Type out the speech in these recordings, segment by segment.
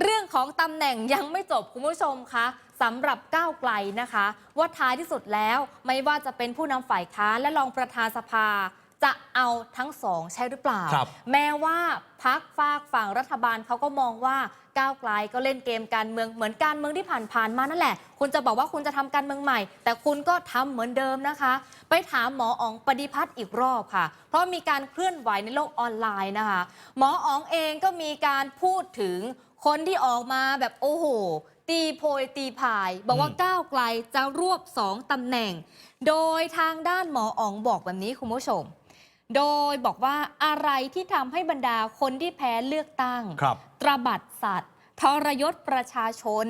เรื่องของตำแหน่งยังไม่จบคุณผู้ชมคะสำหรับก้าวไกลนะคะ ว่าท้ายที่สุดแล้วไม่ว่าจะเป็นผู้นำฝ่ายค้านและรองประธานสภา จะเอาทั้งสองใช่หรือเปล่าครับแม้ว่าพักฝากฝั่งรัฐบาลเขาก็มองว่าก้าวไกลก็เล่นเกมการเมืองเหมือนการเมืองที่ผ่านๆมานั่นแหละ คุณจะบอกว่าคุณจะทำการเมืองใหม่ แต่คุณก็ทำเหมือนเดิมนะคะ ไปถามหมออ๋องปฏิพัฒน์อีกรอบค่ะ เพราะมีการเคลื่อนไหวในโลกออนไลน์นะคะ หมออ๋องเองก็มีการพูดถึง คนที่ออกมาแบบโอ้โห ตีโพยตีพาย บอกว่าอืมก้าวไกลจะรวบสองตำแหน่ง โดยทางด้านหมออ๋องบอกแบบนี้คุณผู้ชม โดยบอกว่าอะไรที่ทำให้บรรดาคนที่แพ้เลือกตั้งครับตระบัดสัตว์ทรยศประชาชน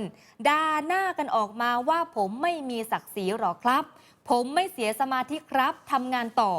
ด่าหน้ากันออกมาว่าผมไม่มีศักดิ์ศรีหรอกครับผมไม่เสียสมาธิครับทำงานต่อ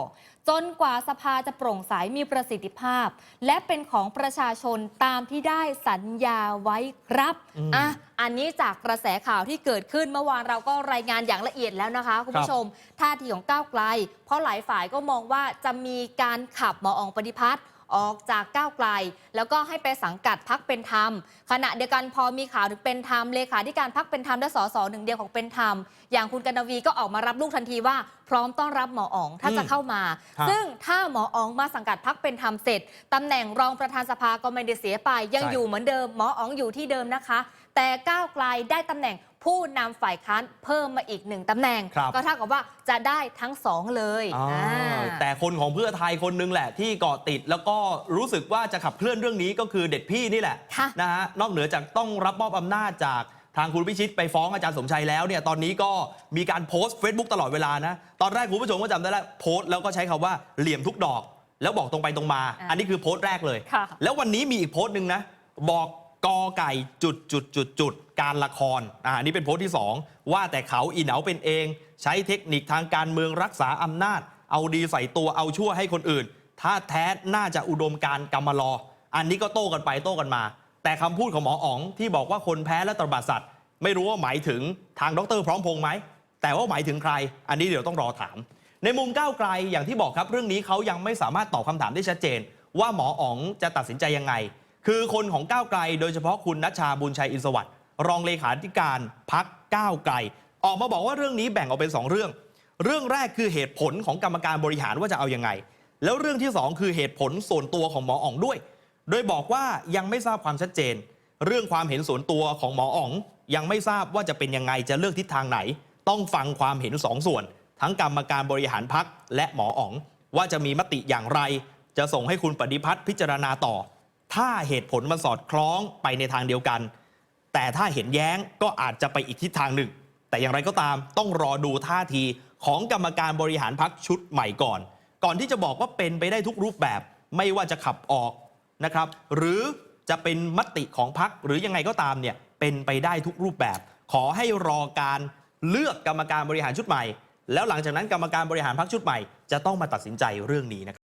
จนกว่าสภาจะโปร่งใสมีประสิทธิภาพ และเป็นของประชาชนตามที่ได้สัญญาไว้ครับอืมอะอันนี้จากกระแสข่าวที่เกิดขึ้นเมื่อวานเราก็รายงานอย่างละเอียดแล้วนะคะ คุณผู้ชม ท่าทีของก้าวไกล เพราะหลายฝ่ายก็มองว่าจะมีการขับหมออองปฏิพัฒน์ออกจากก้าวไกล แล้วก็ให้ไปสังกัดพักเป็นธรรม ขณะเดียวกันพอมีข่าวถึงเป็นธรรมเลขาธิการพักเป็นธรรมและสสหนึ่งเดียวของเป็นธรรม อย่างคุณกนวีก็ออกมารับลูกทันทีว่าพร้อมต้อนรับหมออ๋องถ้าจะอืมเข้ามา ครับซึ่งถ้าหมออ๋องมาสังกัดพักเป็นธรรมเสร็จตำแหน่งรองประธานสภาก็ไม่ได้เสียไป ยังใช่ อยู่เหมือนเดิมหมออ๋องอยู่ที่เดิมนะคะ แต่ก้าวไกลได้ตำแหน่งผู้นำฝ่ายค้านเพิ่มมาอีกหนึ่งตำแหน่ง ครับ ก็เท่ากับว่าจะได้ทั้งสองเลยอ๋ออาแต่คนของเพื่อไทยคนนึงแหละที่เกาะติดแล้วก็รู้สึกว่าจะขับเคลื่อนเรื่องนี้ก็คือเด็ดพี่นี่แหละค่ะ นะฮะนอกเหนือจากต้องรับมอบอำนาจจาก ทางคุณพิชิตไปฟ้องอาจารย์สมชัยแล้วเนี่ยตอนนี้ก็มีการโพสต์ Facebook ตลอดเวลานะตอนแรกคุณผู้ชมก็จำได้แล้วโพสต์แล้วก็ใช้คำว่าเหลี่ยมทุกดอก แล้วบอกตรงไปตรงมาอ่าอันนี้คือโพสต์แรกเลยค่ะแล้ววันนี้มีอีกโพสต์หนึ่งนะบอกกอไก่จุดจุดจุดจุดการละครอ่าอันนี้เป็นโพสต์ที่ 2 ว่าแต่เขาอีเหนาเป็นเอง ใช้เทคนิคทางการเมืองรักษาอำนาจ เอาดีใส่ตัวเอาชั่วให้คนอื่น ถ้าแท้น่าจะอุดมการณ์กำมารออันนี้ก็โต้กันไปโต้กันมา แต่คำพูดของหมออ๋องที่บอกว่าคนแพ้และตระบาดสัตว์ ไม่รู้ว่าหมายถึงทางดรพร้อมพงษ์ไหม แต่ว่าหมายถึงใคร อันนี้เดี๋ยวต้องรอถาม ในมุมก้าวไกลอย่างที่บอกครับเรื่องนี้เขายังไม่สามารถตอบคำถามได้ชัดเจน ว่าหมออ๋องจะตัดสินใจยังไง คือคนของก้าวไกล โดยเฉพาะคุณนัชชาบุญชัยอินสวัสดิ์รองเลขาธิการพักก้าวไกล ออกมาบอกว่าเรื่องนี้แบ่งออกเป็นสองเรื่อง เรื่องแรกคือเหตุผลของกรรมการบริหารว่าจะเอายังไง แล้วเรื่องที่สองคือเหตุผลส่วนตัวของหมออ๋องด้วย โดยบอกว่ายังไม่ทราบความชัดเจน เรื่องความเห็นส่วนตัวของหมออ๋อง ยังไม่ทราบว่าจะเป็นยังไงจะเลือกทิศทางไหน ต้องฟังความเห็นสองส่วน ทั้งกรรมการบริหารพักและหมออ๋อง ว่าจะมีมติอย่างไร จะส่งให้คุณปฏิพัฒน์พิจารณาต่อ ถ้าเหตุผลมันสอดคล้องไปในทางเดียวกัน แต่ถ้าเห็นแย้งก็อาจจะไปอีกทิศทางหนึ่ง แต่อย่างไรก็ตามต้องรอดูท่าทีของกรรมการบริหารพักชุดใหม่ก่อน ก่อนที่จะบอกว่าเป็นไปได้ทุกรูปแบบ ไม่ว่าจะขับออกนะครับ หรือ จะเป็นมติของพักหรือยังไงก็ตามเนี่ยเป็นไปได้ทุกรูปแบบ ขอให้รอการเลือกกรรมการบริหารชุดใหม่ แล้วหลังจากนั้นกรรมการบริหารพักชุดใหม่จะต้องมาตัดสินใจเรื่องนี้นะครับ